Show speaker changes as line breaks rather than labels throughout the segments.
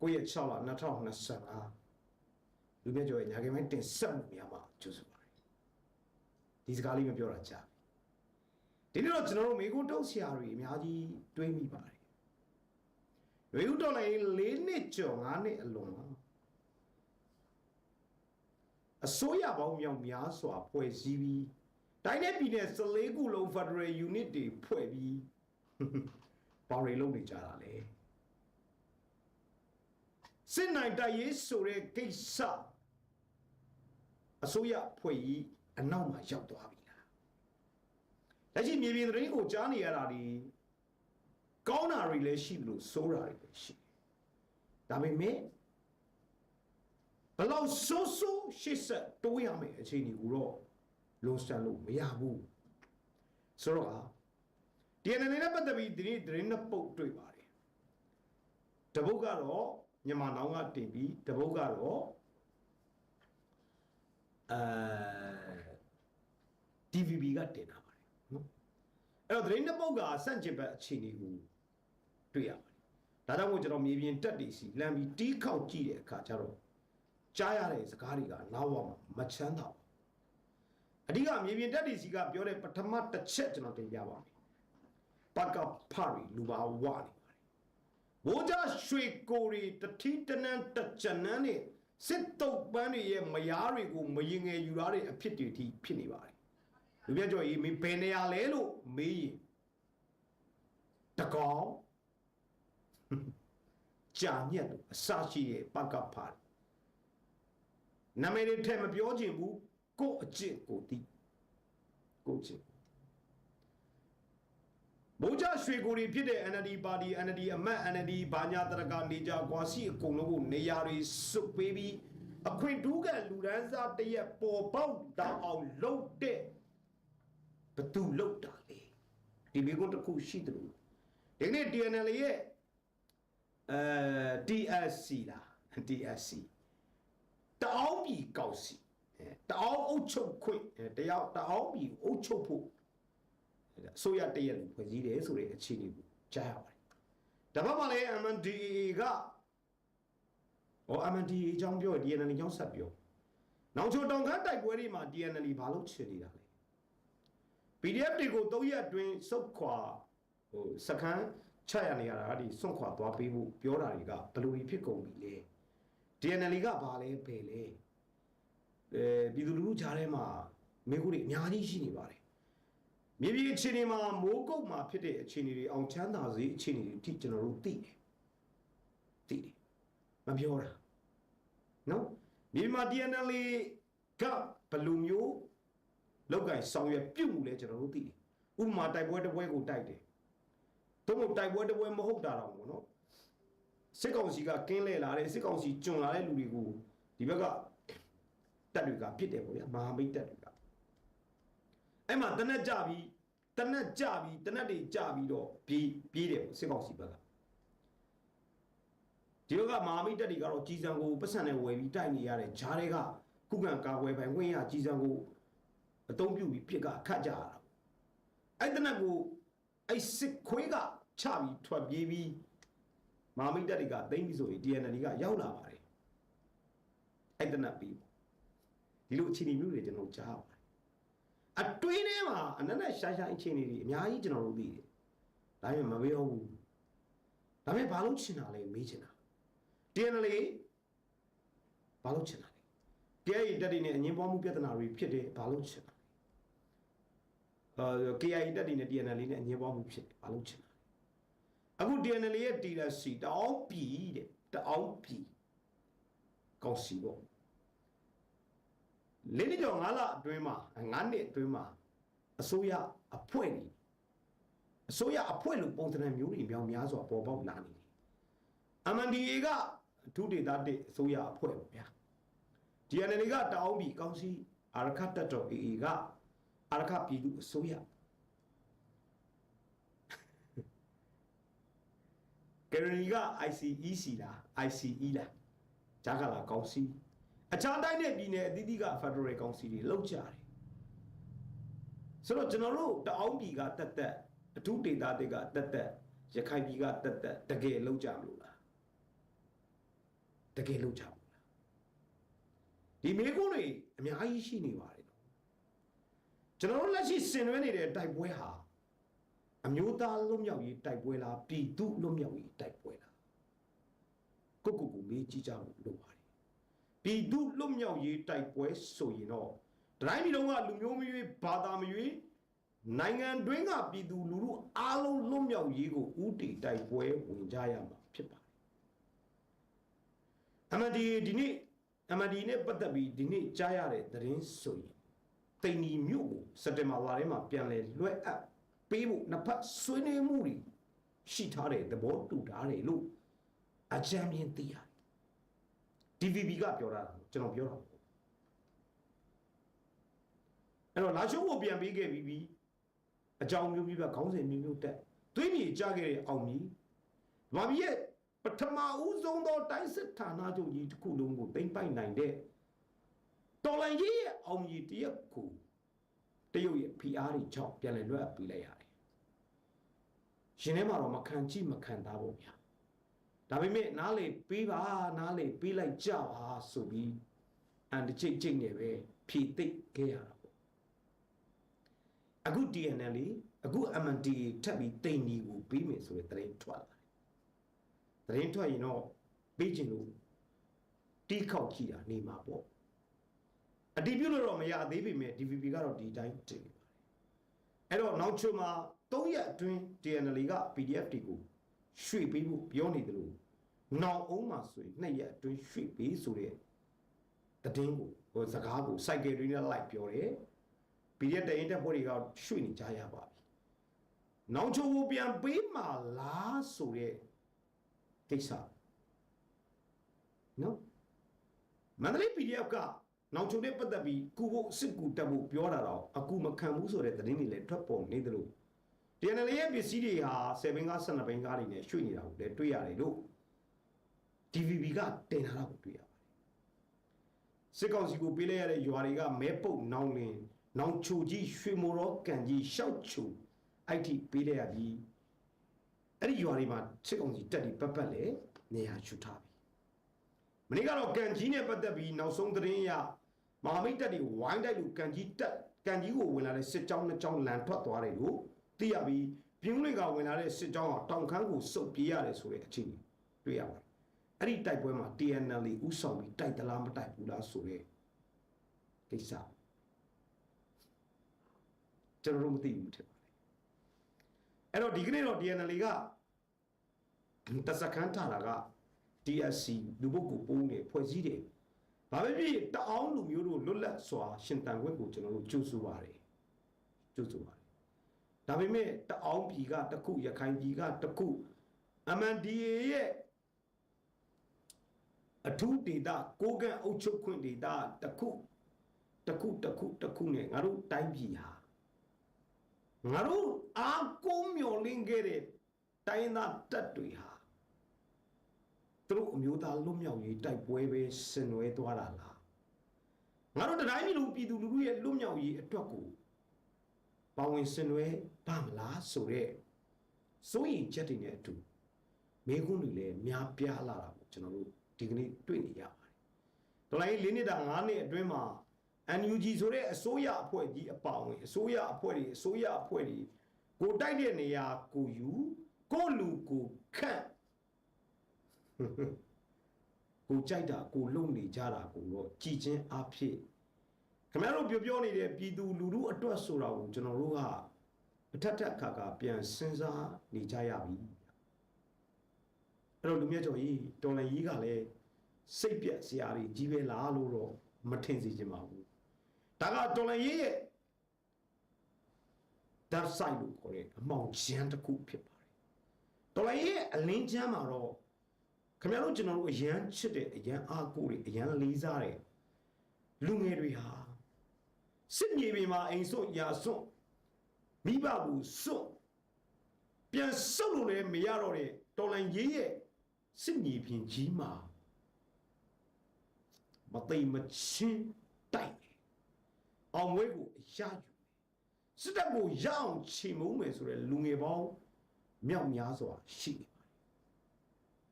9ရက်6လ2025လူမြတ်ကျော်ရဲ့ညာခင်ပိုင်းတင်ဆက်မှုများမှာကျူးစုပါတယ်ဒီစကားလေးမပြောတာကြာပြီဒီနေ့တော့ကျွန်တော်တို့မေကုတုံးဆရာတွေအများကြီးတွေးမိပါတယ်မေကုတော့လည်း၄နှစ်ကျော်၅နှစ်အလွန်ပါအစိုးရပေါင်းမြောက်များစွာဖွဲ့စည်းပြီးတိုင်းနဲ့ပြည်နယ်14ခုလုံး Federal Unit တွေဖွဲ့ပြီးဘာတွေလုပ်နေကြတာလဲ စစ်နိုင်တိုက်ရေးဆိုတဲ့ကိစ္စအစိုးရဖွဲ့ကြီးအနောက်မှာရောက်သွားပြီလားလက်ရှိမြေပြင်သတင်းကိုကြားနေရတာဒီကောင်းတာတွေလည်းရှိတယ်လို့ဆိုးတာတွေလည်းရှိတယ်ဒါပေမဲ့ဘလောက်ဆိုးဆိုးရှစ်ဆက်တိုးရမယ်အခြေအနေကိုတော့လွန်ဆန်လို့မရဘူးဆိုတော့ဟာ DNA နဲ့ပတ်သက်ပြီးဒီနေ့သတင်းနှစ်ပုတ်တွေ့ပါတယ်တပုတ်ကတော့ မြန်မာနောင်ကတင်ပြီးတပုတ်ကတော့အဲ DVB ကတင်တာပါတယ်နော်အဲ့တော့သတင်းနှစ်ပုတ်ကစန့်ကျင်ဘက်အခြေအနေကိုတွေ့ရပါတယ်ဒါကြောင့်မို့ကျွန်တော်မြေပြင်တက်တီစီလမ်းပြီးတီးခေါက်ကြည့်တဲ့အခါကျတော့ကြားရတဲ့စကားတွေကနောက်ဝမှာမချမ်းသာဘူးအဓိကမြေပြင်တက်တီစီကပြောတဲ့ပထမတစ်ချက်ကျွန်တော်တင်ပြပါမယ်ပကဖရီလူပါဝနေ ပါတယ်ဘိုးကြရွှေကိုရီတတိတနန်းတကြနန်းနဲ့စစ်တုပ်ပန်းတွေရဲ့မယားတွေကိုမရင်ငယ်ယူရတဲ့အဖြစ်တွေအထိဖြစ်နေပါတယ်လူပြကြော်ကြီးမင်းဘယ်နေရာလဲလို့မေးရင်တကောင်ကြာညက်လို့အစရှိတဲ့ပကဖရီနာမည်တွေထည့်မပြောချင်ဘူးကို့အကျင့်ကိုတိကို့အကျင့် ဘိုးကြရွှေကိုရီဖြစ်တဲ့ NLD ပါတီ NLD အမတ် NLD ဘာညာတရကနေကြကွာစီအကုန်လုံးကိုနေရာတွေစုပ်ပေးပြီးအခွင့်တူးကလူဒန်းစားတရက်ပေါ်ပေါက်တောင်အောင်လှုပ်တဲ့ဘသူလှုပ်တာလေဒီမိကုန်းတစ်ခုရှိတယ်လို့ဒီနေ့ TNL ရဲ့အဲ TSC လား TSC တအောင်းပြည်ကောက်စီအဲတအောင်းအုပ်ချုပ်ခွင့်အဲတယောက်တအောင်းပြည်အုပ်ချုပ်ဖို့ အစိုးရတရက်လို့ဖွဲ့စည်းတယ်ဆိုတဲ့အခြေအနေကိုကြားရပါတယ်။ဒါပေမဲ့လည်း MNDAA ကဟော MNDAA အကြောင်းပြော DNL အကြောင်းဆက်ပြော။နောက်ချိုတောင်ခမ်းတိုက်ပွဲတွေမှာ DNL ဘာလို့ချင်နေတာလဲ။ PDF တွေကို၃ရက်အတွင်းစုတ်ခွာဟိုစခန်းချရနေရတာဒီစွန့်ခွာသွားပေးဖို့ပြောတာတွေကဘယ်လိုဖြစ်ကုန်ပြီလဲ။ DNL ကဘာလဲပဲလဲအဲပြည်သူလူထုကြားထဲမှာမိခုတွေအများကြီးရှိနေပါတယ် မြေပြည်အခြေအနေမှာမိုးကုတ်မှာဖြစ်တဲ့အခြေအနေတွေအောင်ချမ်းသာစေအခြေအနေတွေအထိကျွန်တော်တို့သိတယ်သိတယ်မပြောတာနော်မြေမှာ DNL ကဘယ်လိုမျိုးလောက်ကင်ဆောင်ရွက်ပြုတ်မှုလဲကျွန်တော်တို့သိတယ်ဥပမာတိုက်ပွဲတစ်ပွဲကိုတိုက်တယ်တို့မို့တိုက်ပွဲတစ်ပွဲမဟုတ်တာတော့ဘောနော်စစ်ကောင်စီကကင်းလဲလာတဲ့စစ်ကောင်စီကျွံလာတဲ့လူတွေကိုဒီဘက်ကတက်တွေကပြစ်တယ်ပေါ့ဗျာမဟာမိတ်တက်တွေက အဲ့မှာတနက်ကြပြီးတနက်ကြပြီးတနက်တွေကြပြီးတော့ပြေးပြေးတယ်ပေါ့စစ်ကောင်စီဘက်ကဒီဘက်ကမဟာမိတ်တက်တွေကတော့ကြီးစံကိုပတ်စံနဲ့ဝယ်ပြီးတိုက်နေရတဲ့ဂျားတွေကခုခံကာကွယ်ပိုင်ဝင်ရကြီးစံကိုအသုံးပြုပြီးပြစ်ကခတ်ကြရတာအဲ့တနက်ကိုအဲ့စစ်ခွေးကချပြီးထွက်ပြေးပြီးမဟာမိတ်တက်တွေကသိမ့်ပြီဆိုရင် DNL ကရောက်လာပါတယ်အဲ့တနက်ပြီးဒီလိုအခြေအနေမျိုးတွေကျွန်တော်ကြားပါတယ် အတွင်းထဲမှာအနက်နဲ့ရှားရှားအခြေအနေတွေအများကြီးကျွန်တော်တို့သိတယ်ဒါပေမဲ့မပြောဘူးဒါပေမဲ့ဘာလို့ချင်တာလဲမေးချင်တာ DNL ဘာလို့ချင်တာလဲတရားရည်တက်တွေနဲ့အငင်းပွားမှုပြဿနာတွေဖြစ်တယ်ဘာလို့ချင်တာလဲအာ KIA တက်တွေနဲ့ DNL နဲ့အငင်းပွားမှုဖြစ်တယ်ဘာလို့ချင်တာလဲအခု DNL ရဲ့ TLC တအောင်ပြည်တဲ့တအောင်ပြည်ကောင်းစီပေါ့ လေးနှစ်ကျော်၅လအတွင်းမှာ၅နှစ်အတွင်းမှာအစိုးရအဖွဲ့နေအစိုးရအဖွဲ့လို့ပုံစံမျိုးတွေများများစွာပေါ်ပေါက်လာနေတယ် MNDA ကဒုဒေသတစ်အစိုးရအဖွဲ့ပေါ့ဗျာ DNL ကတအောင်ပြည်ကောင်းစီအာရခတ်တက်တော် AA ကအာရခပြည်သူအစိုးရကယ်ရီက ICEC လား ICE လားဂျာကလာကောင်းစီ အခြားတိုင်းနဲ့ပြည်နယ်အသီးသီးက Federal Council တွေလောက်ကြတယ်ဆိုတော့ကျွန်တော်တို့တအောင်းပြည်ကတက်တက်အထူးဒေသတွေကတက်တက်ရခိုင်ပြည်ကတက်တက်တကယ်လောက်ကြမလို့လားတကယ်လုပ်ကြဘူးလားဒီမေကုန်းတွေအများကြီးရှိနေပါတယ်နော်ကျွန်တော်တို့လက်ရှိဆင်နွှဲနေတဲ့တိုက်ပွဲဟာအမျိုးသားလွတ်မြောက်ရေးတိုက်ပွဲလားပြည်သူလွတ်မြောက်ရေးတိုက်ပွဲလားကိုကိုကိုမေးကြည့်ကြလို့လိုပါတယ် ပြည်သူလွတ်မြောက်ရေးတိုက်ပွဲဆိုရင်တော့တိုင်းပြည်လုံးကလူမျိုးမျိုးဘာသာမျိုးနိုင်ငံတွင်းကပြည်သူလူထုအားလုံးလွတ်မြောက်ရေးကိုဥတီတိုက်ပွဲဝင်ကြရမှာဖြစ်ပါတယ်အမဒီဒီနေ့အမဒီနဲ့ပတ်သက်ပြီးဒီနေ့ကြားရတဲ့သတင်းဆိုရင်တိန်နီမြို့ကိုစက်တင်ဘာလထဲမှာပြန်လဲလွှဲအပ်ပေးဖို့နှစ်ဖက်ဆွေးနွေးမှုတွေရှိထားတဲ့သဘောတူထားတယ်လို့အကြံဉာဏ်သိရတယ် DVB ကပြောတာကျွန်တော်ပြောတာမဟုတ်ဘူးအဲ့တော့လာရှုံးကိုပြန်ပေးခဲ့ပြီးပြီအကြောင်းမျိုးမျိုးပဲခေါင်းစဉ်မျိုးမျိုးတက်သွေးမြေကြခဲ့တဲ့အောင်မြီဗမာပြည်ရဲ့ပထမဦးဆုံးသောတိုင်းစစ်ဌာနချုပ်ကြီးတစ်ခုလုံးကိုသိမ့်ပိုက်နိုင်တဲ့တော်လိုင်းကြီးရဲ့အောင်မြီတရက်ကိုတရုတ်ရဲ့ PR တွေကြောင့်ပြန်လည်လွှတ်အပ်ပေးလိုက်ရတယ်ရှင်ထဲမှာတော့မခံကြည့်မခံသားဖို့ဗျာ ဒါပေမဲ့နားလေပေးပါနားလေပေးလိုက်ကြပါဆိုပြီးအန်တချိတ်ချိတ်နေပဲဖြည့်သိပ်ခဲ့ရတာပေါ့အခု DNL လေအခု MND ထပ်ပြီးတိန်ဒီကိုပြီးမယ်ဆိုတဲ့သတင်းထွက်လာတယ်သတင်းထွက်ရင်တော့ပေးချင်လို့တီးခောက်ကြည့်တာနေမှာပေါ့အတီးပြုတ်လို့တော့မရသေးပေမဲ့ DVB ကတော့ဒီတိုင်းတင်နေပါတယ်အဲ့တော့နောက်ချုံမှာ3ရက်အတွင်း DNL က PDF တွေကို ရွှေ့ပေးဖို့ပြောနေတယ်လို့နောက်အောင်မှာဆိုရင်နှစ်ရက်အတွင်းရွှေ့ပေးဆိုတဲ့တည်င်းကိုဟိုစကားကိုစိုက်ကယ်တွေနဲ့လိုက်ပြောတယ်။ PDF တရင်တက်ဖွဲ့တွေကရွှေ့နေကြရပါပြီ။နောက်ချိုးကိုပြန်ပေးမှလားဆိုတဲ့ကိစ္စနော်မန္တလေး PDF ကနောက်ချိုးနဲ့ပတ်သက်ပြီးကူဖို့စစ်ကူတက်ဖို့ပြောတာတော့အကူမခံဘူးဆိုတဲ့သတင်းတွေလည်းထွက်ပေါ်နေတယ်လို့ DNL ရဲ့ပစ္စည်းတွေဟာ7ဘင်းကား12ဘင်းကားတွေနဲ့ရွှေ့နေတာကိုလည်းတွေ့ရတယ်လို့ DVB ကတင်ထားတာကိုတွေ့ရပါတယ်စစ်ကောင်စီကိုပေးလိုက်ရတဲ့ရွာတွေကမဲပုတ်နောင်လင်နောင်ချိုကြီးရွှေမိုရောကန်ကြီးရှောက်ချိုအဲ့ဒီပေးလိုက်ရပြီးအဲ့ဒီရွာတွေမှာစစ်ကောင်စီတက်ပြီးပတ်ပတ်လေနေရာယူထားပြီမနေ့ကတော့ကန်ကြီးနဲ့ပတ်သက်ပြီးနောက်ဆုံးသတင်းအရမဟာမိတ်တပ်တွေဝိုင်းတိုက်လို့ကန်ကြီးတက်ကန်ကြီးကိုဝင်လာတဲ့စစ်ကြောင်းနှစ်ကြောင်းလန်ထွက်သွားတယ်လို့ သိရပြီးပြင်းတွေကဝင်လာတဲ့စစ်ကြောင်းကတောင်ခမ်းကိုစုပ်ပြေးရတယ်ဆိုတဲ့အခြေအနေတွေ့ရပါတယ်အဲ့ဒီတိုက်ပွဲမှာ TNL ဥဆောင်ပြီးတိုက်သလားမတိုက်ဘူးလားဆိုတဲ့ကိစ္စကျွန်တော်တို့မသိဘူးထင်ပါတယ်အဲ့တော့ဒီကနေ့တော့ TNL ကတစခန်းထားတာက DSC လူပုဂ္ဂိုလ်ပုံးနေဖွဲ့စည်းတယ်ဘာပဲဖြစ်တအောင်လူမျိုးတို့လွတ်လပ်စွာရှင်တန်ခွင့်ကိုကျွန်တော်တို့ကြိုးဆိုပါတယ်ကြိုးဆိုပါတယ် ဒါပေမဲ့တအောင်ပြည်ကတစ်ခုရခိုင်ပြည်ကတစ်ခု MNDA ရဲ့အထူးဒေတာကိုကန့်အုပ်ချုပ်ခွင့်ဒေတာတစ်ခုတစ်ခုတစ်ခုတစ်ခုနဲ့ငါတို့တိုင်းပြည်ဟာငါတို့အားကိုးမျော်လင့်ခဲ့တဲ့တိုင်းသားတပ်တွေဟာသူတို့အမျိုးသားလွတ်မြောက်ရေးတိုက်ပွဲပဲဆင်နွှဲသွားတာလားငါတို့တိုင်းပြည်လူပြည်သူလူထုရဲ့လွတ်မြောက်ရေးအတွက်ကို ပါဝင်ဆင်နွှဲပါမလားဆိုတော့စိုးရိမ်ချက်တွေနဲ့အတူမိခွန်းတွေလည်းများပြားလာတာကိုကျွန်တော်တို့ဒီကနေ့တွေ့နေရပါတယ်။ဒေါ်လာကြီး၄နှစ်တာ၅နှစ်အတွင်းမှာ NUG ဆိုတဲ့အစိုးရအဖွဲ့ကြီးအပါဝင်အစိုးရအဖွဲ့တွေအစိုးရအဖွဲ့တွေကိုတိုက်တဲ့နေရာကိုယူကိုလူကိုခန့်ကိုကြိုက်တာကိုလုံနေကြတာကိုတော့ကြည်ချင်းအဖြစ် ခင်ဗျားတို့ပြောပြောနေတဲ့ပြည်သူလူထုအတွက်ဆိုတာကိုကျွန်တော်တို့ကအထက်ထက်ခါခါပြန်စဉ်းစားနေကြရပြီအဲ့တော့လူမြတ်ကျော်ကြီးတော်လန်ကြီးကလည်းစိတ်ပြက်စရာတွေကြီးပဲလားလို့တော့မထင်စေချင်ပါဘူးဒါကတော်လန်ကြီးရဲ့ dark side လို့ခေါ်တဲ့အမောင်ချမ်းတစ်ခုဖြစ်ပါတယ်တော်လန်ကြီးရဲ့အလင်းချမ်းမှာတော့ခင်ဗျားတို့ကျွန်တော်တို့အရန်ချစ်တဲ့အရန်အားကိုးတွေအရန်လေးစားတဲ့လူငယ်တွေဟာ စစ်မြေပြင်မှာအိမ်စွန့်ရာစွန့်မိဘကိုစွန့်ပြန်ဆုပ်လို့လည်းမရတော့တဲ့တော်လန်ရေးရဲ့စစ်မြေပြင်ကြီးမှာမသိမချင်းတိုက်တယ်အောင်ဝဲကိုအရယူတယ်စစ်တပ်ကိုရအောင်ချိန်မုံမယ်ဆိုတဲ့လူငယ်ပေါင်းမြောက်များစွာရှိနေပါတယ်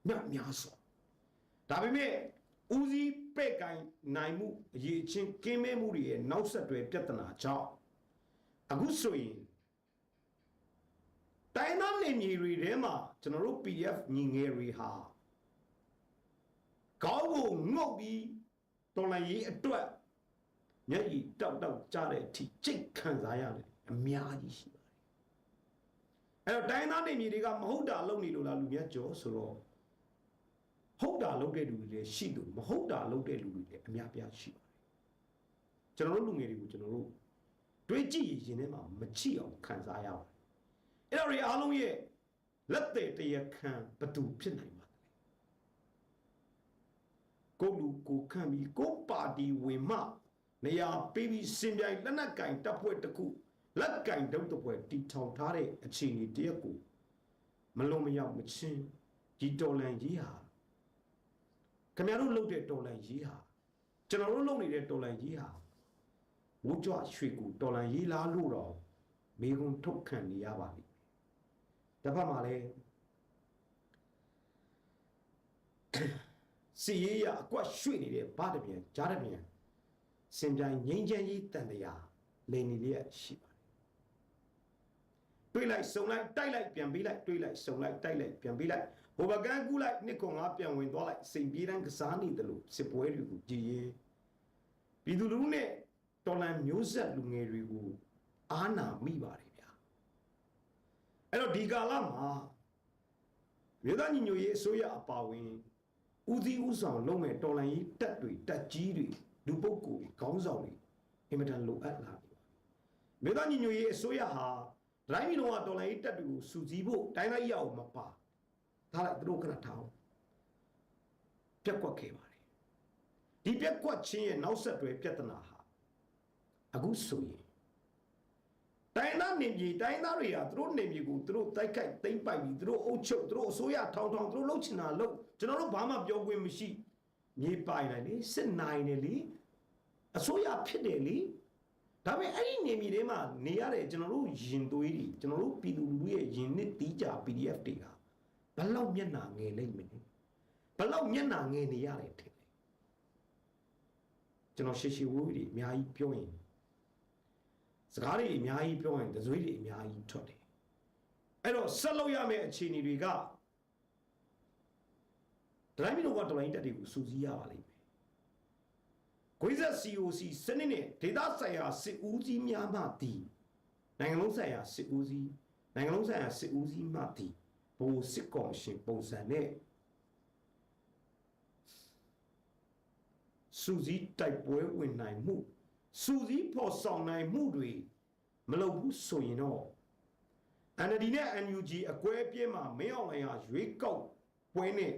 မြောက်များစွာဒါပေမဲ့ဦးစီးပဲ့ ကင်နိုင်မှုအရေးချင်းကင်းမဲမှုတွေရဲ့နောက်ဆက်တွဲပြဿနာကြောင့်အခုဆိုရင်တိုင်းသားနေမြေတွေထဲမှာကျွန်တော်တို့ PDF ညီငယ်တွေဟာကောင်းကိုငုတ်ပြီးတော်လိုင်းရေးအတွက်မျက်ရည်တောက်တောက်ကြားတဲ့အထိစိတ်ခံစားရတယ်အများကြီးရှိပါတယ်အဲ့တော့တိုင်းသားနေမြေတွေကမဟုတ်တာလုပ်နေလို့လားလူများကြောဆိုတော့ ဟုတ်တာလုပ်တဲ့လူတွေလည်းရှိလို့မဟုတ်တာလုပ်တဲ့လူတွေလည်းအများပြားရှိပါတယ်ကျွန်တော်တို့လူငယ်တွေကိုကျွန်တော်တို့တွေးကြည့်ရင်ရင်ထဲမှာမချစ်အောင်ခံစားရပါတယ်အဲ့တော့ဒီအားလုံးရဲ့လက်သေးတရခံဘသူဖြစ်နိုင်ပါလဲကိုလူကိုခံပြီးကိုပါတီဝင်မှနေရာပေးပြီးစင်ပြိုင်လက်နက်ကင်တပ်ဖွဲ့တစ်ခုလက်ကင်တုတ်တစ်ဖွဲ့တီထောင်ထားတဲ့အခြေအနေတရက်ကိုမလုံးမရောက်မချင်းဒီတော်လန်ကြီးဟာ ခင်ဗျားတို့လုပ်တဲ့တော်လန်ကြီးဟာကျွန်တော်တို့လုပ်နေတဲ့တော်လန်ကြီးဟာဝုကြွရွှေကူတော်လန်ကြီးလားလို့တော့မိကုံထုတ်ခံနေရပါလိမ့်မယ်တစ်ဖက်မှာလည်းစီရေးရအကွက်ရွှေ့နေတဲ့ဗားတပြန်ကြားတပြန်စင်ပြိုင်ငိမ့်ချမ်းကြီးတန်တရားလိန်နေလျက်ရှိပါတယ်တွေးလိုက်စုံလိုက်တိုက်လိုက်ပြန်ပေးလိုက်တွေးလိုက်စုံလိုက်တိုက်လိုက်ပြန်ပေးလိုက် ဟိုဘကန်ကူးလိုက်နှစ်ခွန်ငါပြန်ဝင်သွားလိုက်စိန်ပြေးတန်းကစားနေတယ်လို့စစ်ပွဲတွေကိုကြည်ရင်ပြည်သူလူထုနဲ့တော်လန်မျိုးဆက်လူငယ်တွေကိုအာနာမိပါတယ်ဗျာအဲ့တော့ဒီကာလမှာမြို့သားညီညွတ်ရေးအစိုးရအပါအဝင်ဦးစီးဦးဆောင်လုပ်မဲ့တော်လန်ရေးတက်တွေတက်ကြီးတွေလူပုဂ္ဂိုလ်တွေခေါင်းဆောင်တွေအင်မတန်လိုအပ်လာပြီမြို့သားညီညွတ်ရေးအစိုးရဟာတိုင်းပြည်လုံးကတော်လန်ရေးတက်တွေကိုစူစီးဖို့တိုင်းတိုင်းရအောင်မပါ ဒါလိုက်သူတို့ကနထားအောင်ပြက်ကွက်ခဲ့ပါတယ်ဒီပြက်ကွက်ချင်းရဲ့နောက်ဆက်တွဲပြဿနာဟာအခုဆိုရင်တိုင်းသားနေပြည်တိုင်းသားတွေဟာသူတို့နေပြည်ကိုသူတို့တိုက်ခိုက်သိမ်းပိုက်ပြီးသူတို့အုပ်ချုပ်သူတို့အစိုးရထောင်ထောင်သူတို့လှုပ်ချင်တာလှုပ်ကျွန်တော်တို့ဘာမှပြောခွင့်မရှိမြေပိုင်နိုင်လေစစ်နိုင်တယ်လေအစိုးရဖြစ်တယ်လေဒါပေမဲ့အဲ့ဒီနေပြည်ထဲမှာနေရတဲ့ကျွန်တော်တို့ရင်သွေးတွေကျွန်တော်တို့ပြည်သူလူထုရဲ့ရင်နစ်တီးကြ PDF တွေက ဘလောက်မျက်နှာငယ်လိမ့်မယ်ဘလောက်မျက်နှာငယ်နေရတယ်ထင်တယ်ကျွန်တော်ရှေ့ရှေ့ဝိုးတွေအများကြီးပြောရင်စကားတွေအများကြီးပြောရင်တစွေးတွေအများကြီးထွက်တယ်အဲ့တော့ဆက်လုပ်ရမယ့်အခြေအနေတွေကဒရိုင်းမီနိုကဒလိုင်းတက်တွေကိုစူးစီးရပါလိမ့်မယ်။ကိုယ်ဆက် COC စနစ်နဲ့ဒေတာဆိုင်ရာစစ်ဦးစီးများမှတည်နိုင်ငံလုံးဆိုင်ရာစစ်ဦးစီးနိုင်ငံလုံးဆိုင်ရာစစ်ဦးစီးမှတည် ဘိုးစစ်ကော်မရှင်ပုံစံနဲ့စူးစီးတိုက်ပွဲဝင်နိုင်မှုစူးစီးဖော်ဆောင်နိုင်မှုတွေမလုပ်ဘူးဆိုရင်တော့ NLD နဲ့ NUG အကွဲပြဲမှာမင်းအောင်လှိုင်ဟာရွေးကောက်ပွဲနဲ့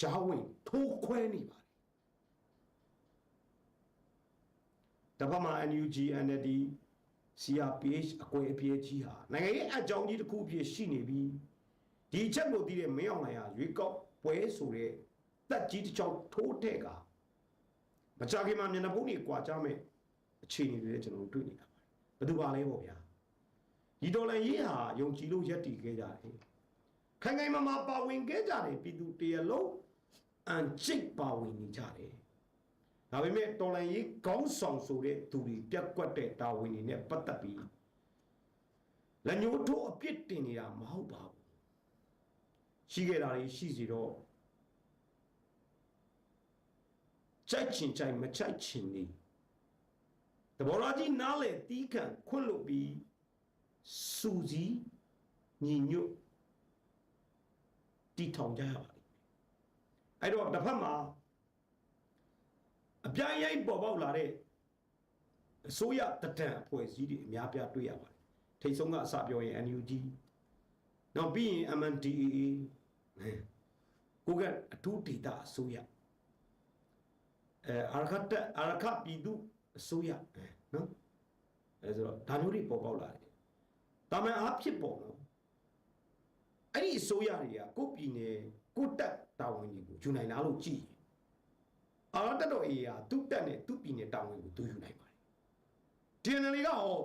ဂျားဝင်ထိုးခွဲနေပါတယ်တပတ်မှာ NUG NLD CRPH အကွဲအပြဲကြီးဟာနိုင်ငံရေးအကြောင်းကြီးတစ်ခုအဖြစ်ရှိနေပြီးဒီအချက်ကိုသိတဲ့မင်းအောင်လှိုင်ဟာရွေးကောက်ပွဲဆိုတဲ့တက်ကြီးတစ်ချောင်းထိုးတဲ့ကမကြခင်မှာမျက်နှာဖုံးတွေကွာကြမဲ့အခြေအနေတွေလည်းကျွန်တော်တို့တွေ့နေတာပါဘယ်သူပါလဲပေါ့ဗျာဒီဒေါ်လာရေးဟာယုံကြည်လို့ရက်တည်ခဲ့ကြတယ်ခိုင်ခိုင်မာမာပါဝင်ခဲ့ကြတယ်ပြည်သူတရလုံးအန်ချစ်ပါဝင်နေကြတယ် ဒါပေမဲ့တော်လန်ရေးကောင်းဆောင်ဆိုတဲ့သူတွေပြက်ကွက်တဲ့တာဝန်တွေနဲ့ပတ်သက်ပြီးလက်ညှိုးထိုးအပြစ်တင်နေတာမဟုတ်ပါဘူးရှိခဲ့တာတွေရှိစီတော့ကြိုက်ချင်ကြိုက်မကြိုက်ချင်နေတဘောရာကြီးနားလေတီးခံခွင့်လို့ပြီးစူစီညီညွတ်တီထောင်ကြရပါလိမ့်မယ်အဲ့တော့တစ်ဖက်မှာ အပြိုင်ရိုက်ပေါ်ပေါက်လာတဲ့အစိုးရတဒံအဖွဲ့အစည်းတွေအများပြားတွေ့ရပါတယ်ထိတ်ဆုံးကအစပြောရင် NUG နောက်ပြီးရင် MNDAA ကိုကအထူးဒေတာအစိုးရအဲအာရခတ်အာရခပြည်သူအစိုးရနော်အဲဆိုတော့ဒါမျိုးတွေပေါ်ပေါက်လာတယ်တာမန်အားဖြစ်ပေါ်တော့အဲ့ဒီအစိုးရတွေကကိုပြည်နယ်ကိုတက်တာဝန်တွေကိုယူနိုင်လားလို့ကြည့် ရင်အာတက်တော်အေးဟာသူ့တက်နဲ့သူ့ပြည်နယ်တာဝန်ကိုသူယူနိုင်ပါတယ် DNL ကဟော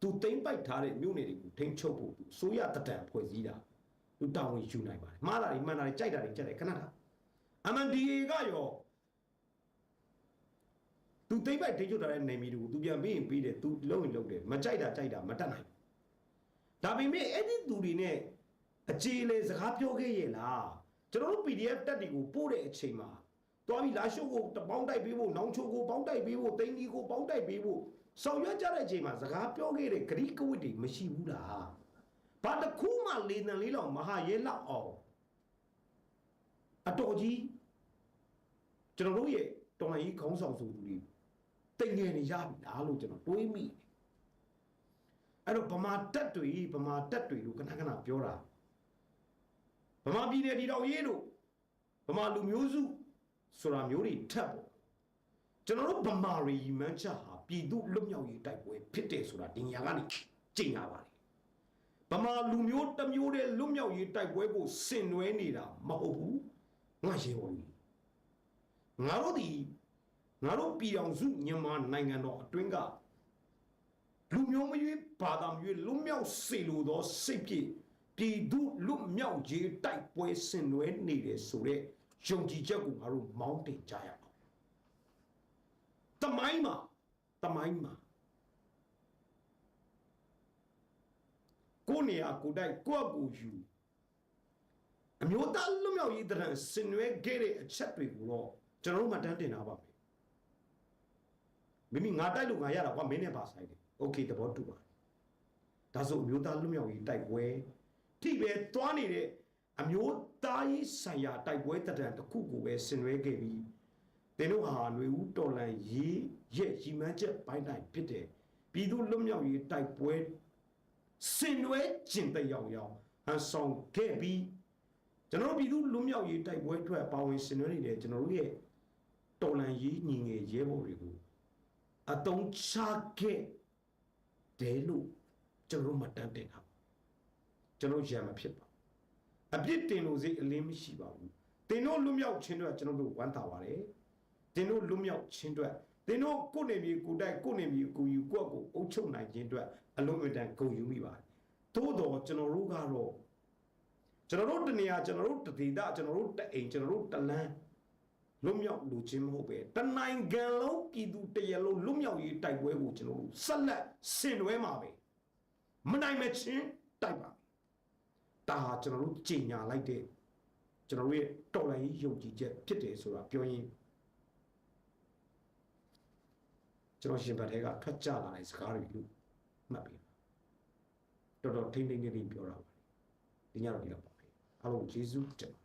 သူတိမ့်ပိုက်ထားတဲ့မြို့နယ်တွေကိုထိန်းချုပ်ဖို့သူအစိုးရတဒံဖွဲ့စည်းတာသူသူတာဝန်ယူနိုင်ပါတယ်မှားတာတွေမှန်တာတွေကြိုက်တာတွေကြက်တယ်ခဏတာ MNDA ကရောသူသိမ့်ပိုက်ထိတ်ချုပ်ထားတဲ့နေမီတူသူပြန်ပြီးရင်ပြီးတယ်သူလုံးရင်လုံးတယ်မကြိုက်တာကြိုက်တာမတတ်နိုင်ဒါပေမဲ့အဲ့ဒီသူတွေနဲ့အခြေလေစကားပြောခဲ့ရဲ့လား ကျွန်တော်တို့ PDF တက်တွေကိုပို့တဲ့အချိန်မှာတွားပြီးလာရှုပ်ကိုတပေါင်းတိုက်ပေးဖို့နောင်ချိုကိုပေါင်းတိုက်ပေးဖို့တိန်ဒီကိုပေါင်းတိုက်ပေးဖို့ဆောင်ရွက်ကြတဲ့အချိန်မှာစကားပြောခဲ့တဲ့ဂရိကဝိတ္တွေမရှိဘူးလားဘာတစ်ခုမှလေနံလေးလောက်မဟာရဲလောက်အောင်အတော်ကြီးကျွန်တော်တို့ရဲ့တော်လိုင်းကြီးခေါင်းဆောင်ဆိုသူတွေတိမ်ငယ်နေရပြီလားလို့ကျွန်တော်တွေးမိတယ်အဲ့တော့ဗမာတက်တွေဗမာတက်တွေလို့ခဏခဏပြောတာ ဗမာပြည်နယ်ဒီတော်ရေးလို့ဗမာလူမျိုးစုဆိုတာမျိုးတွေထပ်ပေါ့ကျွန်တော်တို့ဗမာရီမန်းချဟာပြည်သူလွတ်မြောက်ရေးတိုက်ပွဲဖြစ်တယ်ဆိုတာဒီညာကနေကြင်ညာပါတယ်ဗမာလူမျိုးတစ်မျိုးတည်းလွတ်မြောက်ရေးတိုက်ပွဲကိုဆင်နွှဲနေတာမဟုတ်ဘူးငါရေပေါ်ကြီးငါတို့ဒီငါတို့ပြည်အောင်စုမြန်မာနိုင်ငံတော်အတွင်းကလူမျိုးမရွေးဘာသာမရွေးလွတ်မြောက်စေလိုသောစိတ်ပြည့် ပြည်သူလွတ်မြောက်ရေးတိုက်ပွဲဆင်နွှဲနေတယ်ဆိုတဲ့ယုံကြည်ချက်ကိုငါတို့မောင်းတင်ကြရအောင်တမိုင်းမှာတမိုင်းမှာကိုယ်နေရာကိုယ်တိုက်ကိုယ့်အကူယူအမျိုးသားလွတ်မြောက်ရေးတရံဆင်နွှဲခဲ့တဲ့အချက်တွေကိုတော့ကျွန်တော်တို့မှတန်းတင်တာပါပဲမိမိငါတိုက်လို့ငါရတာကွာမင်းနဲ့ပါဆိုင်တယ်โอเคသဘောတူပါတယ်ဒါဆိုအမျိုးသားလွတ်မြောက်ရေးတိုက်ပွဲ ထိပဲသွားနေတဲ့အမျိုးသားရေးဆိုင်ရာတိုက်ပွဲတရံတစ်ခုကိုပဲဆင်နွှဲခဲ့ပြီးသင်တို့ဟာຫນွေဦးတော်လန်ရေးရဲ့ရီမန်းချက်ပိုင်းတိုင်းဖြစ်တဲ့ပြည်သူလွတ်မြောက်ရေးတိုက်ပွဲဆင်နွှဲကျင်တဲ့ရောက်ရောက်ဟန်ဆောင်ခဲ့ပြီးကျွန်တော်တို့ပြည်သူလွတ်မြောက်ရေးတိုက်ပွဲအတွက်ပါဝင်ဆင်နွှဲနေတဲ့ကျွန်တော်တို့ရဲ့တော်လန်ရေးညီငယ်ရဲဘော်တွေကိုအတုံးချခဲ့တယ်လို့ကျွန်တော်တို့မှတန်းတင်တာပါ ကျွန်တော်ရံမဖြစ်ပါအပြစ်တင်လို့စိတ်အလင်းမရှိပါဘူးတင်တို့လွတ်မြောက်ခြင်းအတွက်ကျွန်တော်တို့ဝမ်းသာပါတယ်တင်တို့လွတ်မြောက်ခြင်းအတွက်တင်တို့ကိုယ့်နေမြေကိုယ်တိုက်ကိုယ့်နေမြေကိုယူကိုယ့်ကိုအုပ်ချုပ်နိုင်ခြင်းအတွက်အလုံးအတန်ဂုဏ်ယူမိပါတယ်သို့တော့ကျွန်တော်တို့ကတော့ကျွန်တော်တို့တနေရာကျွန်တော်တို့တဒေတာကျွန်တော်တို့တအိမ်ကျွန်တော်တို့တလန်းလွတ်မြောက်လူချင်းမဟုတ်ပဲတနိုင်ငံလုံးပြည်သူတရလုံးလွတ်မြောက်ရေးတိုက်ပွဲကိုကျွန်တော်တို့ဆက်လက်ဆင်နွှဲမှာပဲမနိုင်မချင်းတိုက်ပါ ဒါဟာကျွန်တော်တို့ကြင်ညာလိုက်တဲ့ကျွန်တော်တို့ရဲ့တော်လှန်ရေးယုံကြည်ချက်ဖြစ်တယ်ဆိုတာပြောရင်ကျွန်တော်ရှင်ဘတ်ထဲကထွက်ကြလာတဲ့စကားတွေလို့မှတ်ပြီးတော်တော်ထိမ့်ထိမ့်နေနေပြောတာပါဒီညတော့ဒီလောက်ပါပဲအားလုံးကျေးဇူးတင်ပါ